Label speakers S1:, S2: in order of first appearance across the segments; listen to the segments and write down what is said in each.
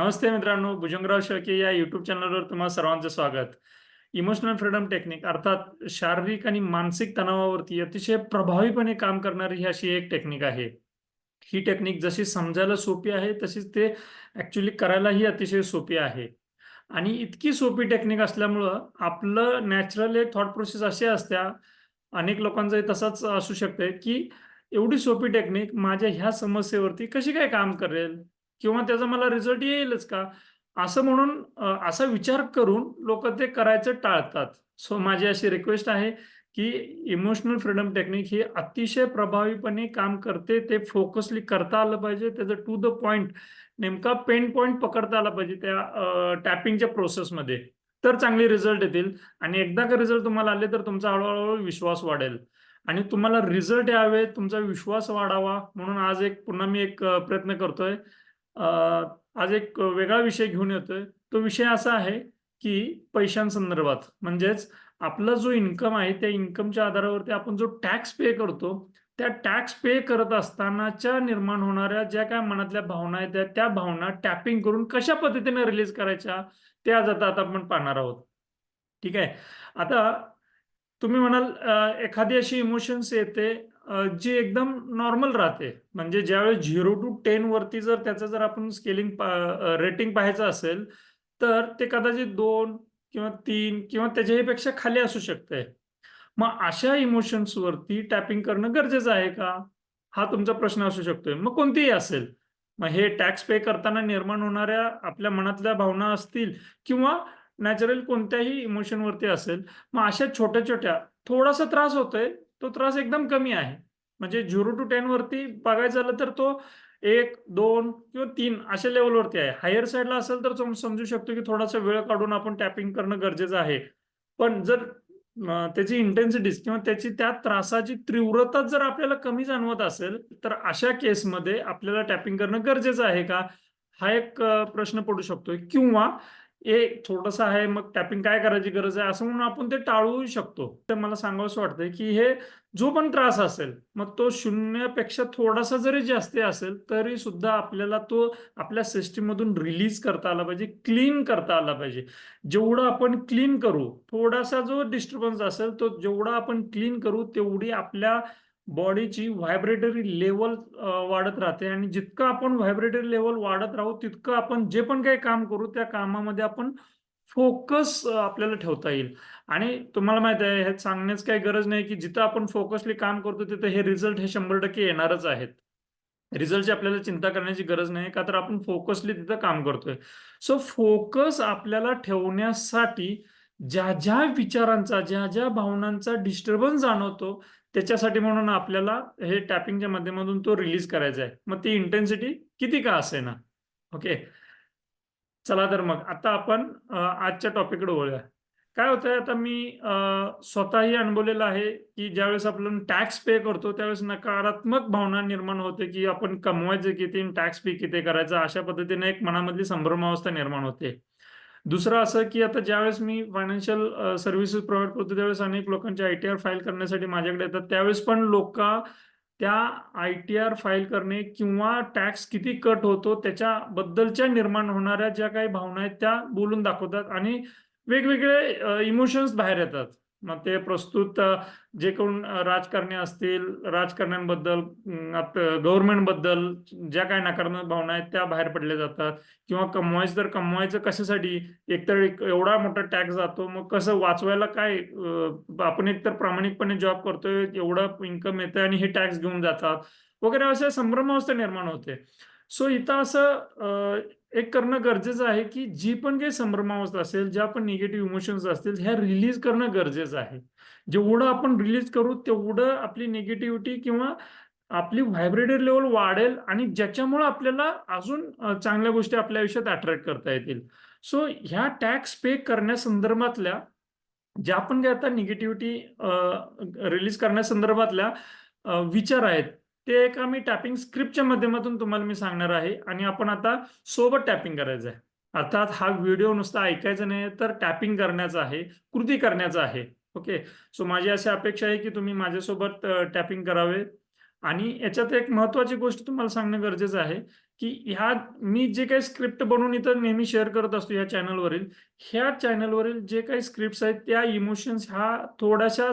S1: नमस्ते मित्रांनो भुजंगराव शेळके या युट्यूब चॅनलवर तुम्हाला सर्वांचं स्वागत. इमोशनल फ्रीडम टेक्निक अर्थात शारीरिक आणि मानसिक तणावावरती अतिशय प्रभावीपणे काम करणारी ही अशी एक टेक्निक आहे. ही टेक्निक जशी समजायला सोपी आहे तशीच ते ऍक्च्युली करायलाही अतिशय सोपी आहे. आणि इतकी सोपी टेक्निक असल्यामुळं आपलं नॅचरल एक थॉट प्रोसेस अशी असत्या अनेक लोकांचं तसंच असू शकते की एवढी सोपी टेक्निक माझ्या ह्या समस्येवरती कशी काय काम करेल? किंवा त्याचा मला रिझल्ट येईलच का? असं म्हणून असा विचार करून लोक ते करायचं टाळतात. सो माझी अशी रिक्वेस्ट आहे की इमोशनल फ्रीडम टेक्निक ही अतिशय प्रभावीपणे काम करते. ते फोकसली करता आलं पाहिजे. त्याचं टू द पॉइंट नेमका पेन पॉइंट पकडता आला पाहिजे त्या टॅपिंगच्या प्रोसेसमध्ये तर चांगले रिझल्ट येतील. आणि एकदा का रिझल्ट तुम्हाला आले तर तुमचा हळूहळू विश्वास वाढेल. आणि तुम्हाला रिझल्ट यावे तुमचा विश्वास वाढावा म्हणून आज एक पुन्हा मी एक प्रयत्न करतोय. आज एक वेगळा विषय घेऊन येतोय. तो विषय असा आहे की पैशांसंदर्भात. म्हणजेच आपला जो इन्कम आहे त्या इन्कमच्या आधारावरती आपण जो टॅक्स पे करतो त्या टॅक्स पे करत असतानाच्या निर्माण होणाऱ्या ज्या काय मनातल्या भावना आहेत त्या- त्या भावना टॅपिंग करून कशा पद्धतीने रिलीज करायच्या ते आज आता आता आपण पाहणार आहोत. ठीक आहे? आता तुम्ही म्हणाल एखादी अशी इमोशन्स येते जी एकदम नॉर्मल राहते. म्हणजे ज्यावेळेस झिरो टू टेन वरती जर त्याचं जर आपण स्केलिंग रेटिंग पाहायचं असेल तर ते कदाचित दोन किंवा तीन किंवा त्याच्याही पेक्षा खाली असू शकते. मग अशा इमोशन्सवरती टॅपिंग करणं गरजेचं आहे का? हा तुमचा प्रश्न असू शकतोय. मग कोणतीही असेल. मग हे टॅक्स पे करताना निर्माण होणाऱ्या आपल्या मनातल्या भावना असतील किंवा नॅचरल कोणत्याही इमोशनवरती असेल मग अशा छोट्या छोट्या थोडासा त्रास होतोय तो त्रास एकदम कमी आहे. म्हणजे झिरो टू टेन वरती बघायचं झालं तर तो एक दोन किंवा तीन अशा लेवलवरती आहे. हायर साईडला असेल तर समजू शकतो की थोडासा वेळ काढून आपण टॅपिंग करणं गरजेचं आहे. पण जर त्याची इंटेन्सिटीज किंवा त्याची त्या त्रासाची तीव्रता जर आपल्याला कमी जाणवत असेल तर अशा केसमध्ये आपल्याला टॅपिंग करणं गरजेचं आहे का? हा एक प्रश्न पडू शकतो किंवा एक थोडंसं आहे मग टॅपिंग काय करायची गरज आहे? असं म्हणून आपण ते टाळू शकतो. तर मला सांगावंसं वाटतंय की हे जो पण त्रास असेल मग तो शून्यापेक्षा थोडासा जरी जास्त असेल तरी सुद्धा आपल्याला तो आपल्या सिस्टीम मधून रिलीज करता आला पाहिजे क्लीन करता आला पाहिजे. जेवढं आपण क्लीन करू थोडासा जो डिस्टर्बन्स असेल तो जेवढा आपण क्लीन करू तेवढी आपल्या बॉडीची व्हायब्रेटरी लेवल वाढत राहते. आणि जितकं आपण व्हायब्रेटरी लेवल वाढत राहू तितकं आपण जे पण काही काम करू त्या कामामध्ये आपण फोकस आपल्याला ठेवता येईल. आणि तुम्हाला माहीत आहे हे सांगण्याची काही गरज नाही की जिथं आपण फोकसली काम करतो तिथं हे रिझल्ट हे शंभर टक्के येणारच आहेत. रिझल्टची आपल्याला चिंता करण्याची गरज नाही का तर आपण फोकसली तिथं काम करतोय. सो फोकस आपल्याला ठेवण्यासाठी ज्या ज्या विचारांचा ज्या ज्या भावनांचा डिस्टर्बन्स जाणवतो त्याच्यासाठी म्हणून आपल्याला हे टॅपिंगच्या माध्यमातून तो रिलीज करायचा आहे. मग ती इंटेन्सिटी किती का असे ना ओके चला तर मग आता आपण आजच्या टॉपिककडे वळूया. काय होतंय आता मी स्वतःही अनुभवलेलं आहे की ज्यावेळेस आपण टॅक्स पे करतो त्यावेळेस नकारात्मक भावना निर्माण होते की आपण कमवायचं किती टॅक्स पे किती करायचा अशा पद्धतीने एक मनामधली संभ्रमावस्था निर्माण होते. दुसरं असं की आता ज्यावेळेस मी फायनान्शियल सर्व्हिसेस प्रोव्हाइड करतो त्यावेळेस अनेक लोकांचे आय टी आर फाईल करण्यासाठी माझ्याकडे येतात. त्यावेळेस पण लोक त्या आय टी आर फाईल करणे किंवा टॅक्स किती कट होतो त्याच्याबद्दलच्या निर्माण होणाऱ्या ज्या काही भावना आहेत त्या बोलून दाखवतात आणि वेगवेगळे इमोशन्स बाहेर येतात. मग ते प्रस्तुत जे कोण राजकारणी असतील राजकारण्यांबद्दल गव्हर्नमेंटबद्दल ज्या काही नकारात्मक भावना आहेत त्या बाहेर पडल्या जातात. किंवा कमवायचं तर कमवायचं कशासाठी? एकतर एक एवढा मोठा टॅक्स जातो मग कसं वाचवायला काय? आपण एकतर प्रामाणिकपणे जॉब करतोय एवढं इन्कम येतं आणि हे टॅक्स घेऊन जातात. वगैरे अशा संभ्रमावस्था निर्माण होते. सो इथं असं एक करणं गरजेचं आहे की जी पण काही संभ्रमावस्था असेल ज्या पण निगेटिव्ह इमोशन्स असतील ह्या रिलीज करणं गरजेचं आहे. जेवढं आपण रिलीज करू तेवढं आपली निगेटिव्हिटी किंवा आपली व्हायब्रेटरी लेवल वाढेल आणि ज्याच्यामुळे आपल्याला अजून चांगल्या गोष्टी आपल्या आयुष्यात अट्रॅक्ट करता येतील. सो ह्या टॅक्स पे करण्यासंदर्भातल्या ज्या पण काही आता निगेटिव्हिटी रिलीज करण्यासंदर्भातल्या विचार आहेत ते एका मी टॅपिंग स्क्रिप्टच्या माध्यमातून तुम्हाला मी सांगणार आहे. आणि आपण आता सोबत टॅपिंग करायचं आहे. अर्थात हा व्हिडिओ नुसता ऐकायचा नाही तर टॅपिंग करण्याचा आहे कृती करण्याचा आहे. ओके सो माझी अशी अपेक्षा आहे की तुम्ही माझ्यासोबत टॅपिंग करावे. आणि याच्यात एक महत्वाची गोष्ट तुम्हाला सांगणं गरजेचं आहे. की ह्या मी जे काही स्क्रिप्ट बनवून इथं नेहमी शेअर करत असतो या चॅनलवरील ह्या चॅनलवरील जे काही स्क्रिप्ट आहेत त्या इमोशन्स ह्या थोड्याशा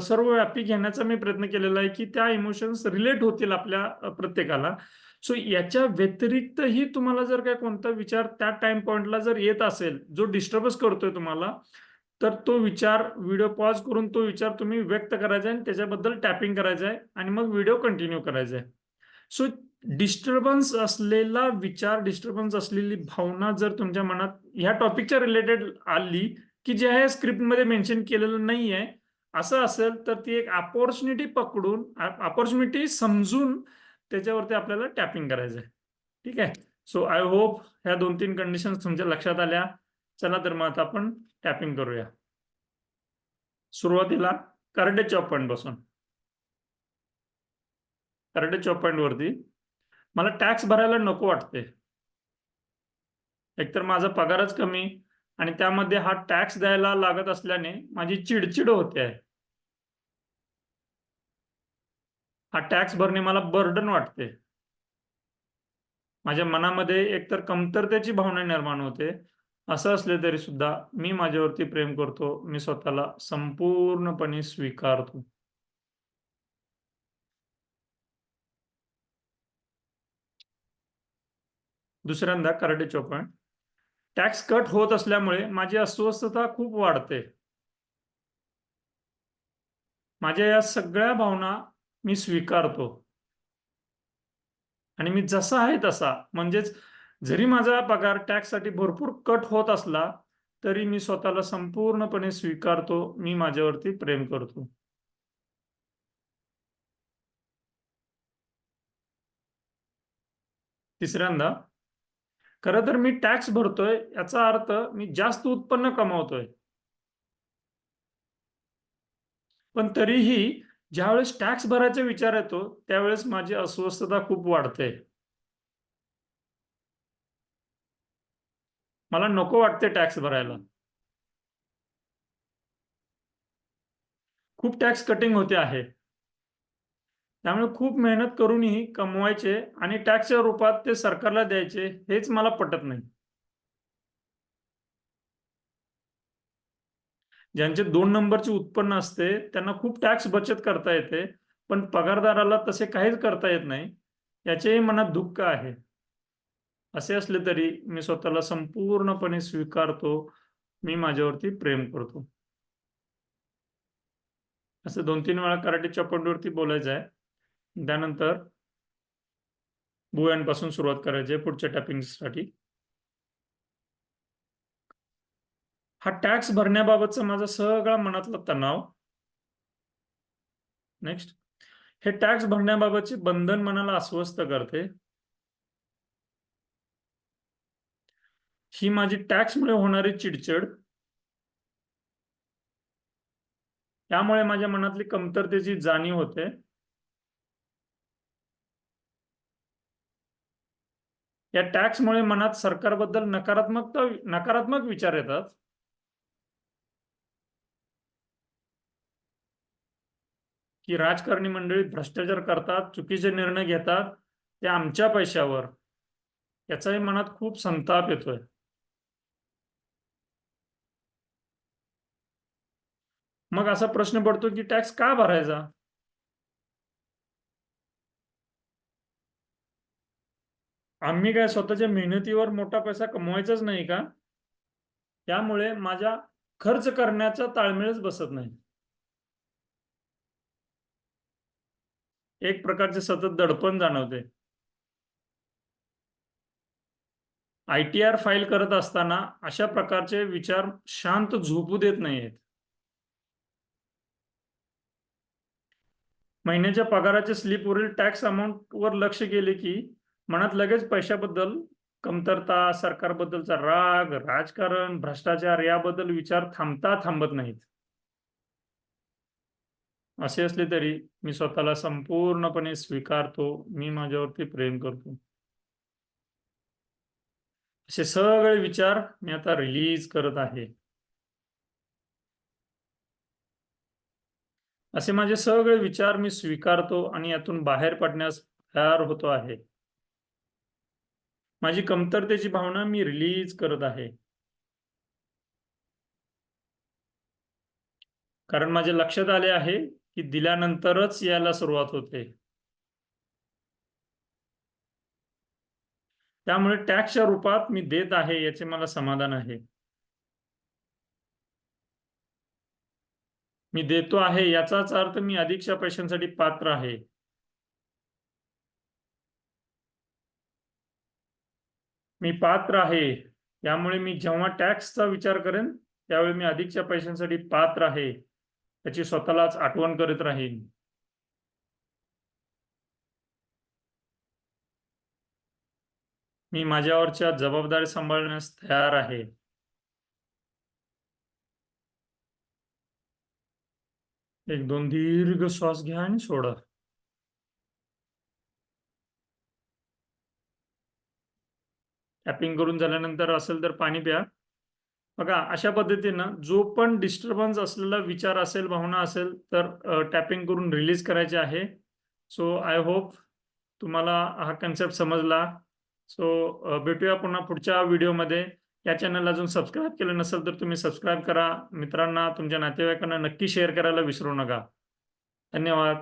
S1: सर्वव्यापी घेण्याचा मी प्रयत्न केलेला आहे की त्या इमोशन्स रिलेट होतील आपल्या प्रत्येकाला. सो याच्या व्यतिरिक्तही तुम्हाला जर काय कोणता विचार त्या टाइम पॉइंटला जर येत असेल जो डिस्टर्बस करतोय तुम्हाला तर तो विचार व्हिडिओ पॉज करून तो विचार तुम्ही व्यक्त करायचा आहे आणि त्याच्याबद्दल टॅपिंग करायचं आहे आणि मग व्हिडिओ कंटिन्यू करायचा आहे. सो डिस्टर्बन्स असलेला विचार डिस्टर्बन्स असलेली भावना जर तुमच्या मनात ह्या टॉपिकच्या रिलेटेड आली की जे आहे स्क्रिप्टमध्ये मेन्शन केलेलं नाही आहे असं असेल तर ती एक अपॉर्च्युनिटी पकडून अपॉर्च्युनिटी समजून त्याच्यावरती आपल्याला टॅपिंग करायचं आहे ठीक आहे? सो आय होप ह्या दोन तीन कंडिशन तुमच्या लक्षात आल्या. चला तर मग आता आपण टॅपिंग करूया. सुरुवातीला करडे चॉप पॉईंट बसून. करडे चॉप पॉईंट वरती. मला टॅक्स भरायला नको वाटते एकतर माझा पगारच कमी आणि त्यामध्ये हा टॅक्स द्यायला लागत असल्याने माझी चिडचिड होते. आहे हा टॅक्स भरणे मला बर्डन वाटते. माझ्या मनामध्ये एकतर कमतरतेची भावना निर्माण होते. असं असले तरी सुद्धा मी माझ्यावरती प्रेम करतो. मी स्वतःला संपूर्णपणे स्वीकारतो. दुसऱ्यांदा कराटे चौपण टॅक्स कट होत असल्यामुळे माझी अस्वस्थता खूप वाढते. माझ्या या सगळ्या भावना मी स्वीकारतो. आणि मी जसा आहे तसा म्हणजेच जरी माझा पगार टॅक्ससाठी भरपूर कट होत असला तरी मी स्वतःला संपूर्णपणे स्वीकारतो मी माझ्यावरती प्रेम करतो. तिसऱ्यांदा खरं तर मी टॅक्स भरतोय याचा अर्थ मी जास्त उत्पन्न कमावतोय. पण तरीही ज्यावेळेस टॅक्स भरायचा विचार येतो त्यावेळेस माझी अस्वस्थता खूप वाढते. मला नको वाटते टॅक्स भरायला. खूप टॅक्स कटिंग होते आहे. त्यामुळे खूप मेहनत करूनही कमवायचे आणि टॅक्सच्या रूपात ते सरकारला द्यायचे हेच मला पटत नाही. ज्यांचे दोन नंबरचे उत्पन्न असते त्यांना खूप टॅक्स बचत करता येते पण पगारदाराला तसे काहीच करता येत नाही याचेही मनात दुःख आहे. असे असले तरी मी स्वतःला संपूर्णपणे स्वीकारतो मी माझ्यावरती प्रेम करतो. असं दोन तीन वेळा कराटे चौपंडीवरती बोलायचं आहे. त्यानंतर बुयांपासून सुरुवात करायची आहे पुढच्या टॅपिंगसाठी हा टॅक्स भरण्याबाबतचा माझा सगळा मनातला तणाव. नेक्स्ट हे टॅक्स भरण्याबाबतचे बंधन मनाला अस्वस्थ करते. ही माझी टॅक्समुळे होणारी चिडचिड. त्यामुळे माझ्या मनातली कमतरतेची जाणीव होते. या टॅक्समुळे मनात सरकारबद्दल नकारात्मक नकारात्मक विचार येतात. की राजकारणी मंडळी भ्रष्टाचार करतात चुकीचे निर्णय घेतात ते आमच्या पैशावर. याचाही मनात खूप संताप येतोय. मग असा प्रश्न पडतो की टॅक्स का भरायचा? आम्ही काय स्वतःच्या मेहनतीवर मोठा पैसा कमवायचाच नाही का? त्यामुळे माझ्या खर्च करण्याचा ताळमेळच बसत नाही. एक प्रकारचे सतत दडपण जाणवते. आय टी आर फाईल करत असताना अशा प्रकारचे विचार शांत झोपू देत नाहीयेत महिन्याच्या पगाराच्या स्लिपवरील टॅक्स अमाऊंट वर लक्ष गेले की मनात लगेच पैशाबद्दल कमतरता सरकारबद्दलचा राग राजकारण भ्रष्टाचार याबद्दल विचार थांबता थांबत नाहीत. असे असले तरी मी स्वतःला संपूर्णपणे स्वीकारतो मी माझ्यावरती प्रेम करतो. असे सगळे विचार मी आता रिलीज करत आहे. असे माझे सगळे विचार मी स्वीकारतो आणि यातून बाहेर पडण्यास तयार होतो आहे. माझी कमतरतेची भावना मी रिलीज करत आहे. कारण माझ्या लक्षात आले आहे की दिल्यानंतरच यायला सुरुवात होते. त्यामुळे टॅक्सच्या रूपात मी देत आहे याचे मला समाधान आहे. मी देतो आहे याचाच अर्थ मी अधिकच्या पैशांसाठी पात्र आहे. मी पात्र आहे यामुळे मी जेव्हा टॅक्सचा विचार करेन त्यावेळी मी अधिकच्या पैशांसाठी पात्र आहे त्याची स्वतःलाच आठवण करत राहीन. मी माझ्यावरच्या जबाबदारी सांभाळण्यास तयार आहे. एक दोन दीर्घ श्वास घ्या आणि सोडा. टॅपिंग करून झाल्यानंतर असेल तर पाणी प्या. बघा अशा पद्धतीनं जो पण डिस्टर्बन्स असलेला विचार असेल भावना असेल तर टॅपिंग करून रिलीज करायचे आहे. सो आय होप तुम्हाला हा कन्सेप्ट समजला. सो भेटूया पुन्हा पुढच्या व्हिडिओमध्ये या चॅनल अजून सबस्क्राईब केलं नसेल तर तुम्ही सबस्क्राईब करा. मित्रांना तुमच्या नातेवाईकांना नक्की शेअर करायला विसरू नका. धन्यवाद.